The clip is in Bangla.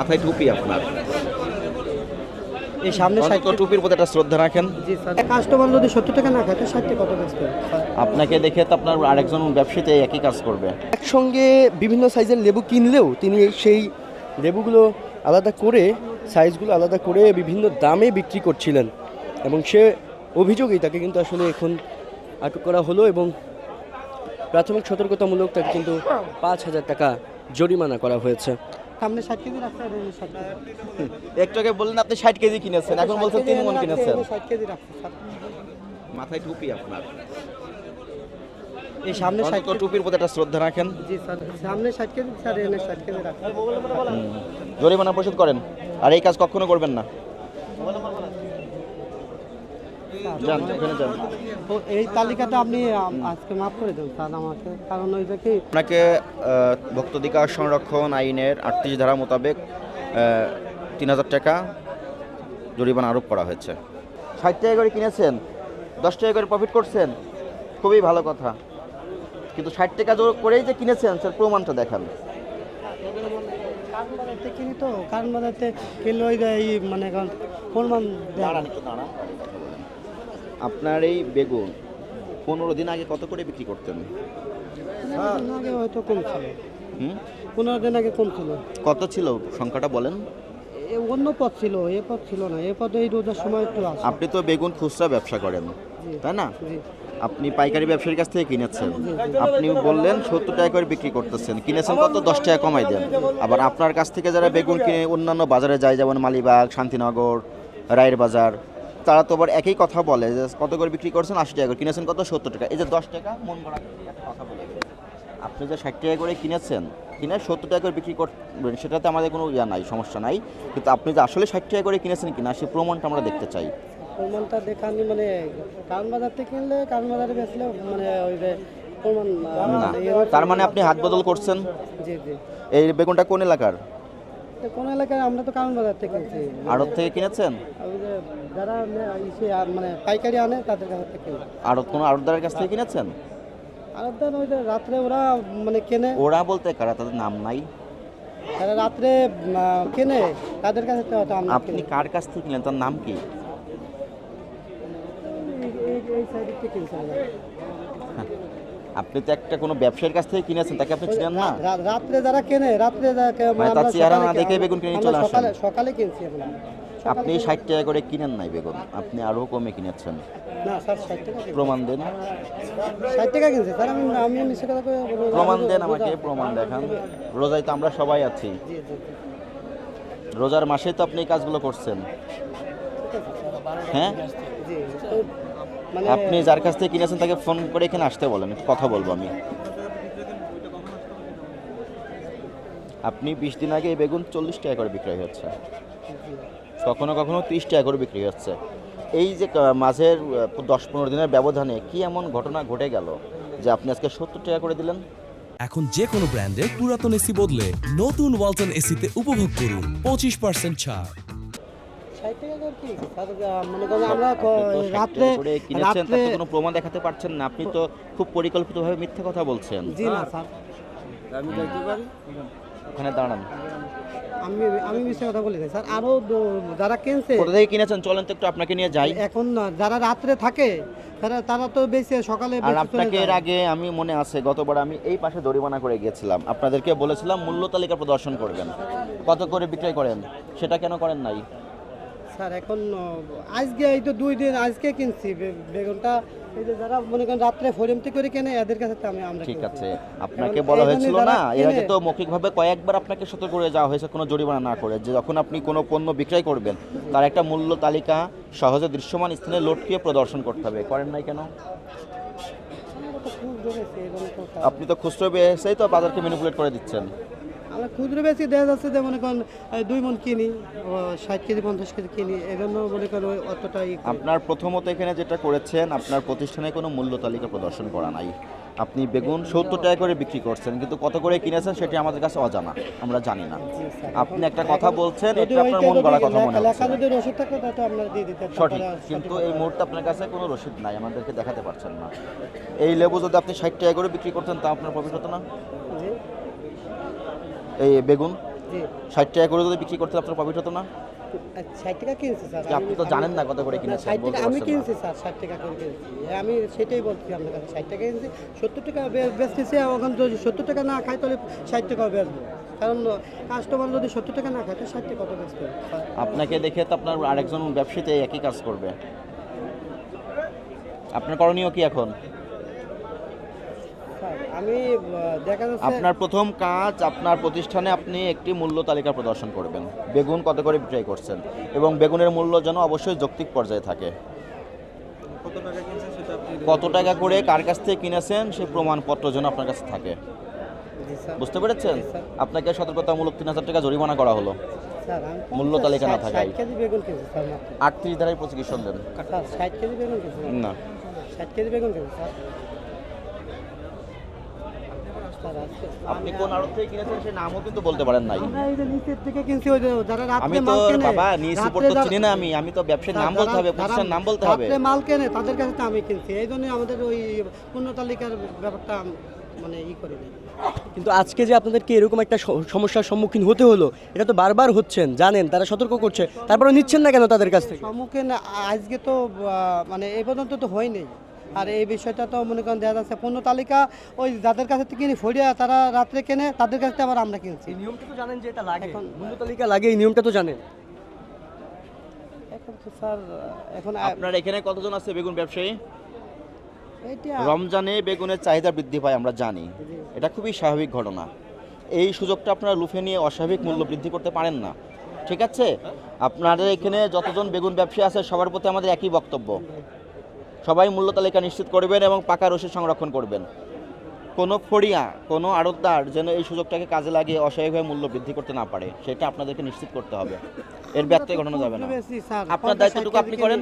মাথায় টুপি আপনার? এই সামনে অন্তত টুপির প্রতি একটা শ্রদ্ধা রাখেন। কাস্টমার যদি সত্তর টাকা না খায় তো ষাট টাকা কত আপনাকে দেখে তো আপনার আরেকজন ব্যবসায়ীতে একই কাজ করবে। একসঙ্গে বিভিন্ন সাইজের লেবু কিনলেও তিনি সেই লেবুগুলো আলাদা করে সাইজগুলো আলাদা করে বিভিন্ন দামে বিক্রি করছিলেন। এবং সে অভিযোগেই তাকে কিন্তু আসলে এখন আটক করা হলো এবং প্রাথমিক সতর্কতামূলক তাকে কিন্তু পাঁচ হাজার টাকা জরিমানা করা হয়েছে। সামনে ষাট কেজি রাখতে হবে একটু আগে বললেন আপনি ষাট কেজি কিনেছেন এখন বলছেন তিন মন কিনেছেন। ষাট কেজি রাখতে মাথায় টুপি আপনার। এই সামনে ষাট টুপির প্রতি একটা শ্রদ্ধা রাখেন। জি স্যার সামনে ষাট কেজি স্যার এনে ষাট কেজি রাখতে জরিমানা পরিশোধ করেন। আর এই কাজ কখনো করবেন না। যান ওখানে যান তো এই তালিকাটা আপনি আজকে মাফ করে দেন স্যার আমাকে কারণ ওই যে কি আপনাকে ভোক্তাধিকার সংরক্ষণ আইনের আটত্রিশ ধারা মোতাবেক তিন হাজার টাকা জরিমানা আরোপ করা হয়েছে। ষাট টাকা করে কিনেছেন দশ টাকা করে প্রফিট করছেন খুবই ভালো কথা। কিন্তু ষাট টাকা জোর করেই যে কিনেছেন স্যার প্রমাণটা দেখান। কারণ বাজারতে কিনি তো কারণ বাজারতে কিনলে ওই এই মানে এখন প্রমাণ দেয় না। আপনার এই বেগুন পনেরো দিন আগে কত করে বিক্রি করতেন? পনেরো দিন আগে হয়তো কম ছিল। হুম? পনেরো দিন আগে কম ছিল। কত ছিল সংখ্যাটা বলেন? এ অন্য পথ ছিল এ পথ ছিল না এ পথে এই রোজার সময় একটু আপনি তো বেগুন খুচরা ব্যবসা করেন তাই না? আপনি পাইকারি ব্যবসায়ীর কাছ থেকে কিনেছেন। আপনি বললেন সত্তর টাকা করে বিক্রি করতেছেন কিনেছেন কত? দশ টাকা কমাই দেন। আবার আপনার কাছ থেকে যারা বেগুন কিনে অন্যান্য বাজারে যায় যেমন মালিবাগ শান্তিনগর রায়ের বাজার তারা তো আবার একই কথা বলে যে কত করে বিক্রি করছেন আশি টাকা করে কিনেছেন কত সত্তর টাকা। এই যে দশ টাকা মন করা একটা কথা বলে আপনি যে ষাট টাকা করে কিনেছেন কিনে সত্তর টাকা করে বিক্রি করবেন সেটাতে আমাদের কোনো ইয়া নাই সমস্যা নাই। কিন্তু আপনি যে আসলে ষাট টাকা করে কিনেছেন কিনা সেই প্রমাণটা আমরা দেখতে চাই। প্রমাণটা দেখানি মানে কারণ বাজার থেকে কিনলে কারণ বাজারে বেচলে মানে ওই যে প্রমাণ তার মানে আপনি হাত বদল করছেন? জি জি। এই বেগুনটা কোন এলাকার? কোন এলাকায় আমরা তো কারণ বাজার থেকে কিনছি। আড়ত থেকে কিনেছেন? যারা ইসে মানে পাইকারি আনে তাদের কাছ থেকে আড়ত কোনো আড়তদারের কাছ থেকে কিনেছেন? দেন ওই যে রাত্রে ওরা মানে কেনে। ওরা বলতে কারা? তাদের নাম নাই? যারা রাত্রে কেনে। তাদের কাছে তো আপনি কার কাছ থেকে কিনলেন? তার নাম কি? এই- সাইড থেকে কিনছি আমরা। আপনি তো একটা কোনো ব্যবসায়ীর কাছ থেকে কিনেছেন তাকে আপনি চিনেন না? রাত্রে যারা কেনে রাত্রে যারা মানে তার চেহারা না দেখে বেগুন কিনে চলে আসেন। সকালে কিনছি আমরা আপনি ষাট টাকা করে কিনেন নাই বেগুন আপনি আরও কমে কিনেছেন। প্রমাণ দেন। ষাট টাকা কিনছি স্যার আমি আমি। প্রমাণ দেন আমাকে প্রমাণ দেখান। রোজায় তো আমরা সবাই আছি। রোজার মাসে তো আপনি এই কাজগুলো করছেন। হ্যাঁ? আপনি যার কাছ থেকে কিনেছেন তাকে ফোন করে এখানে আসতে বলেন কথা বলব আমি। আপনি বিশ দিন আগে এই বেগুন চল্লিশ টাকা করে বিক্রয় হচ্ছে। কখনো কখনো তিরিশ টাকা করে বিক্রি হচ্ছে। এই যে মাঝের দশ পনেরো দিনের ব্যবধানে কি এমন ঘটনা ঘটে গেল যে আপনি আজকে সত্তর টাকা করে দিলেন? এখন যে কোনো ব্র্যান্ডের পুরাতন এসি বদলে নতুন ওয়ালটন এসিতে উপভোগ করুন পঁচিশ পার্সেন্ট ছাড়। রাত্রে কিনেছেন তার কোনো প্রমাণ দেখাতে পারছেন না। আপনি তো খুব পরিকল্পিতভাবে মিথ্যে কথা বলছেন। জি না স্যার। ওখানে দাঁড়ান। আমি আমি মিশে কথা বলি স্যার। আরও যারা কিনছে কোথা থেকে কিনেছেন? চলেন তো একটু আপনাকে নিয়ে যাই। এখন না, যারা রাত্রে থাকে তারা তারা তো বেশি সকালে আর আপনাকে এর আগে আমি মনে আছে গতবার আমি এই পাশে দড়িমানা করে গিয়েছিলাম আপনাদেরকে বলেছিলাম মূল্য তালিকা প্রদর্শন করবেন। কত করে বিক্রয় করেন? সেটা কেন করেন নাই? স্যার এখন আজকে এই তো দুই দিন আজকে কিনছি বেগুনটা। এই যে যারা মনে করেন রাত্রে ফরিমতি করে কেনে এদের কাছে আমি আমরা ঠিক আছে। আপনাকে বলা হয়েছিল না এর আগে তো মৌখিকভাবে কয়েকবার আপনাকে সতর্ক করে যাওয়া হয়েছে কোনো জরিমানা না করে। যে যখন আপনি কোনো পণ্য বিক্রয় করবেন তার একটা মূল্য তালিকা সহজে দৃশ্যমান স্থানে লটকিয়ে প্রদর্শন করতে হবে। করেন নাই কেন। আপনি তো খুচরো বেসেই তো বাজারকে ম্যানিপুলেট করে দিচ্ছেন। আমরা খুচরো বেশি দেখা যাচ্ছে যে মনে করেন দুই মন কিনি ষাট কেজি পঞ্চাশ কেজি কিনি এই জন্য মনে করেন ওই অতটা ই করি। আপনার প্রথমত এখানে যেটা করেছেন আপনার প্রতিষ্ঠানে কোনো মূল্য তালিকা প্রদর্শন করা নাই। আপনি বেগুন সত্তর টাকা করে বিক্রি করছেন কিন্তু কত করে কিনেছেন সেটি আমাদের কাছে অজানা আমরা জানি না। আপনি একটা কথা বলছেন যদি এটা আপনার মন গড়া কথা মনে হচ্ছে। সঠিক কিন্তু এই মুহূর্তে আপনার কাছে কোনো রসিদ নাই আমাদেরকে দেখাতে পারছেন না। এই লেবু যদি আপনি ষাট টাকা করে বিক্রি করতেন তা আপনার প্রফিট হতো না। এই বেগুন। ষাট টাকা করে যদি বিক্রি করতে আপনার প্রফিট হতো না? ষাট টাকা কিনছি স্যার। আপনি তো জানেন না কত করে কিনেছেন, ষাট টাকা আমি কিনছি স্যার ষাট টাকা করে কিনছি। আমি সেটাই বলছি আপনার কাছে ষাট টাকা কিনছি সত্তর টাকা বেচতেছি যদি সত্তর টাকা না খাই তাহলে ষাট টাকাও বেচবো। কারণ কাস্টমার যদি সত্তর টাকা না খায় তো ষাট টাকা কত আপনাকে দেখে তো আপনার আরেকজন ব্যবসায়ীতে একই কাজ করবে। আপনার করণীয় কি এখন? আমি দেখা যাচ্ছে আপনার প্রথম কাজ আপনার প্রতিষ্ঠানে আপনি একটি মূল্য তালিকা প্রদর্শন করবেন। বেগুন কত করে বিক্রয় করছেন? এবং বেগুনের মূল্য যেন অবশ্যই যৌক্তিক পর্যায়ে থাকে। কত টাকা করে কার কাছ থেকে কিনেছেন সেই প্রমাণপত্র যেন আপনার কাছে থাকে। বুঝতে পেরেছেন? আপনাকে সতর্কতামূলক তিন হাজার টাকা জরিমানা করা হলো। মূল্য তালিকা না থাকায়। আটত্রিশ ধারায় প্রসিকিউশন দেন। স্যার ষাট কেজি বেগুন না। ষাট কেজি বেগুন কিনছি স্যার স্যার আজকে আপনি কোন আড়ত থেকে কিনেছেন সেই নামও কিন্তু বলতে পারেন নাই। আমরা এই যে নিচের থেকে কিনছি ওই যারা রাত্রে আমি তো বাবা নিজ উপর তো চিনি না আমি আমি তো ব্যবসার নাম বলতে হবে নাম বলতে হবে। মাল কেনে তাদের কাছে তো আমি কিনছি। এই জন্য আমাদের ওই পূর্ণ তালিকার ব্যাপারটা মানে ই করি নাই কিন্তু আজকে যে আপনাদেরকে এরকম একটা সমস্যার সম্মুখীন হতে হলো এটা তো বারবার হচ্ছেন জানেন তারা সতর্ক করছে। তারপরে নিচ্ছেন না কেন তাদের কাছ থেকে? সম্মুখীন আজকে তো আহ, মানে এই পর্যন্ত তো হয়নি। আর এই বিষয়টা তো মনে করেন দেখা যাচ্ছে পণ্য তালিকা ওই যাদের কাছে থেকে কিনি ফরিয়া তারা রাত্রে কেনে তাদের কাছে আবার আমরা কিনছি। এই নিয়মটা তো জানেন যে এটা লাগে। এখন- মূল্য তালিকা লাগে এই নিয়মটা তো জানেন। এখন তো স্যার এখন আ- আপনার এখানে কতজন আছে বেগুন ব্যবসায়ী? এইটা রমজানে বেগুনের চাহিদা বৃদ্ধি পায় আমরা জানি। এটা খুবই স্বাভাবিক ঘটনা। এই সুযোগটা আপনারা লুফে নিয়ে অস্বাভাবিক মূল্য বৃদ্ধি করতে পারেন না। ঠিক আছে? আপনাদের এখানে যতজন বেগুন ব্যবসায়ী আছে সবার প্রতি আমাদের একই বক্তব্য। সবাই মূল্য তালিকা নিশ্চিত করবেন এবং পাকা রসিদ সংরক্ষণ করবেন। কোনো ফড়িয়া কোনো আড়তদার যেন এই সুযোগটাকে কাজে লাগিয়ে অস্বাভাবিকভাবে মূল্য বৃদ্ধি করতে না পারে সেটা আপনাদেরকে নিশ্চিত করতে হবে। এর ব্যত্যয় ঘটানো যাবে না। আপনার দায়িত্বটুকু আপনি করেন।